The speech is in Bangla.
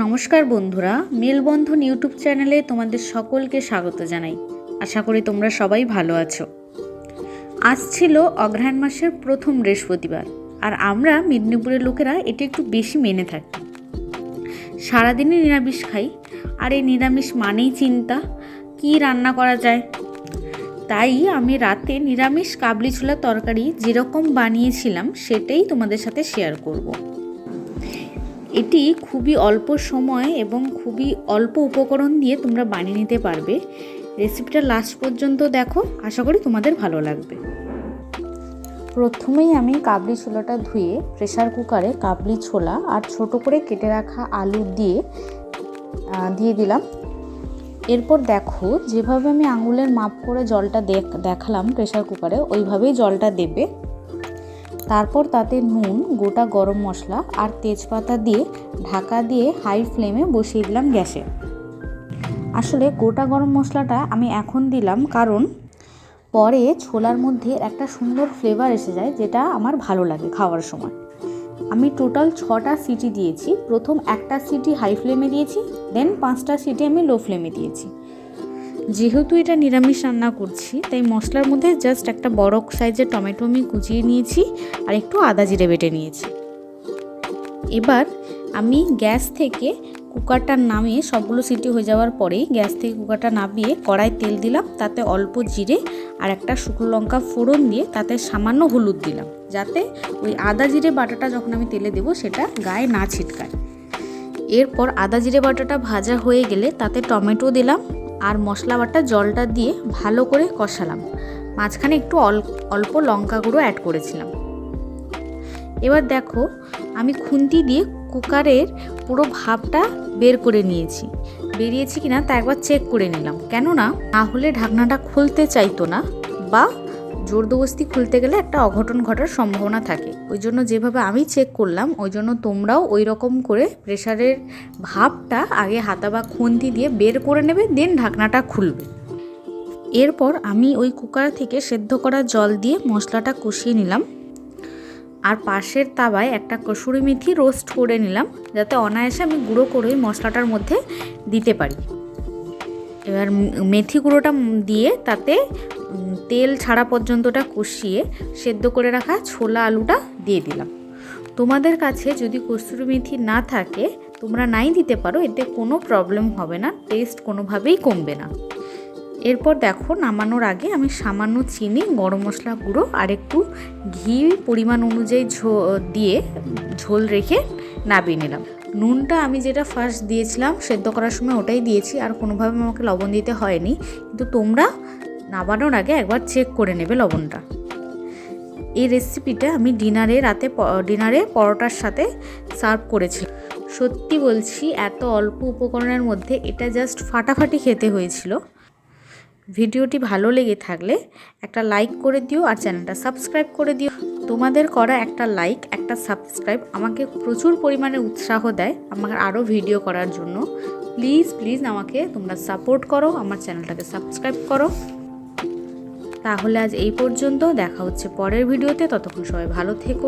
নমস্কার বন্ধুরা, মেলবন্ধন ইউটিউব চ্যানেলে তোমাদের সকলকে স্বাগত জানাই। আশা করি তোমরা সবাই ভালো আছো। আজ ছিল অগ্রহায়ণ মাসের প্রথম বৃহস্পতিবার, আর আমরা মেদিনীপুরের লোকেরা এটি একটু বেশি মেনে থাকি। সারাদিনই নিরামিষ খাই, আর এই নিরামিষ মানেই চিন্তা, কি রান্না করা যায়? তাই আমি রাতে নিরামিষ কাবলি ছোলা তরকারি যেরকম বানিয়েছিলাম, সেটাই তোমাদের সাথে শেয়ার করব। এটি খুবই অল্প সময় এবং খুবই অল্প উপকরণ দিয়ে তোমরা বানিয়ে নিতে পারবে। রেসিপিটা লাস্ট পর্যন্ত দেখো, আশা করি তোমাদের ভালো লাগবে। প্রথমেই আমি কাবলি ছোলাটা ধুয়ে প্রেসার কুকারে কাবলি ছোলা আর ছোট করে কেটে রাখা আলু দিয়ে দিয়ে দিলাম। এরপর দেখো, যেভাবে আমি আঙুলের মাপ করে জলটা দেখ- দেখালাম প্রেসার কুকারে ওইভাবেই জলটা দেবে। তারপর তাতে নুন, গোটা গরম মশলা আর তেজপাতা দিয়ে ঢাকা দিয়ে হাই ফ্লেমে বসিয়ে দিলাম গ্যাসে। আসলে গোটা গরম মশলাটা আমি এখন দিলাম কারণ পরে ছোলার মধ্যে একটা সুন্দর ফ্লেভার এসে যায় যেটা আমার ভালো লাগে খাওয়ার সময়। আমি টোটাল ছটা সিটি দিয়েছি। প্রথম একটা সিটি হাই ফ্লেমে দিয়েছি দেন পাঁচটা সিটি আমি লো ফ্লেমে দিয়েছি। যেহেতু এটা নিরামিষ রান্না করছি, তাই মশলার মধ্যে জাস্ট একটা বড় সাইজের টমেটো আমি কুচিয়ে নিয়েছি আর একটু আদা জিরে বেটে নিয়েছি। এবার আমি গ্যাস থেকে কুকারটা নামিয়ে সবগুলো সিটি হয়ে যাওয়ার পরেই গ্যাস থেকে কুকারটা নামিয়ে কড়াই তেল দিলাম, তাতে অল্প জিরে আর একটা শুকনো লঙ্কা ফোড়ন দিয়ে তাতে সামান্য হলুদ দিলাম, যাতে ওই আদা জিরে বাটাটা যখন আমি তেলে দেবো সেটা গায়ে না ছিটকায়। এরপর আদা জিরে বাটাটা ভাজা হয়ে গেলে তাতে টমেটো দিলাম আর মশলা বাটা জলটা দিয়ে ভালো করে কষালাম। মাঝখানে একটু অল- অল্প লঙ্কা গুঁড়ো অ্যাড করেছিলাম। এবার দেখো, আমি খুন্তি দিয়ে কুকারের পুরো ভাবটা বের করে নিয়েছি। বেরিয়েছি কিনা তা একবার চেক করে নিলাম। কেননা, না হলে ঢাকনাটা খুলতে চাইতো না বা জোরদবস্তি খুলতে গেলে একটা অঘটন ঘটার সম্ভাবনা থাকে। ওই জন্য যেভাবে আমি চেক করলাম, ওই জন্য তোমরাও ওই রকম করে প্রেশারের ভাবটা আগে হাতা বা খুন্তি দিয়ে বের করে নেবে দেন ঢাকনাটা খুলবে। এরপর আমি ওই কুকার থেকে সেদ্ধ করা জল দিয়ে মশলাটা কষিয়ে নিলাম। আর পাশের তাওয়ায় একটা কসুরি মেথি রোস্ট করে নিলাম, যাতে অনায়াসে আমি গুঁড়ো করে মশলাটার মধ্যে দিতে পারি। এবার মেথি গুঁড়োটা দিয়ে তাতে তেল ছাড়া পর্যন্তটা কষিয়ে সেদ্ধ করে রাখা ছোলা আলুটা দিয়ে দিলাম। তোমাদের কাছে যদি কসুরি মেথি না থাকে, তোমরা নাই দিতে পারো, এতে কোনো প্রবলেম হবে না টেস্ট কোনোভাবেই কমবে না। এরপর দেখো, নামানোর আগে আমি সামান্য চিনি, গরম মশলা গুঁড়ো আর একটু ঘি পরিমাণ অনুযায়ী দিয়ে ঝোল রেখে নাবিয়ে নিলাম। নুনটা আমি যেটা ফার্স্ট দিয়েছিলাম, সেদ্ধ করার সময় ওটাই দিয়েছি, আর কোনোভাবে আমাকে লবণ দিতে হয়নি। কিন্তু তোমরা নামানোর আগে একবার চেক করে নেবে লবণটা। এই রেসিপিটা আমি ডিনারে রাতে ডিনারে পরোটার সাথে সার্ভ করেছি। সত্যি বলছি, এত অল্প উপকরণের মধ্যে এটা জাস্ট ফাটাফাটি খেতে হয়েছিল। ভিডিওটি ভালো লেগে থাকলে একটা লাইক করে দিও আর চ্যানেলটা সাবস্ক্রাইব করে দিও। তোমাদের করা একটা লাইক একটা সাবস্ক্রাইব আমাকে প্রচুর পরিমাণে উৎসাহ দেয় আমাকে আরও ভিডিও করার জন্য। প্লিজ প্লিজ আমাকে তোমরা সাপোর্ট করো, আমার চ্যানেলটাকে সাবস্ক্রাইব করো। তাহলে আজ এই পর্যন্ত দেখা হচ্ছে পরের ভিডিওতে ততক্ষণ সবাই ভালো থেকো।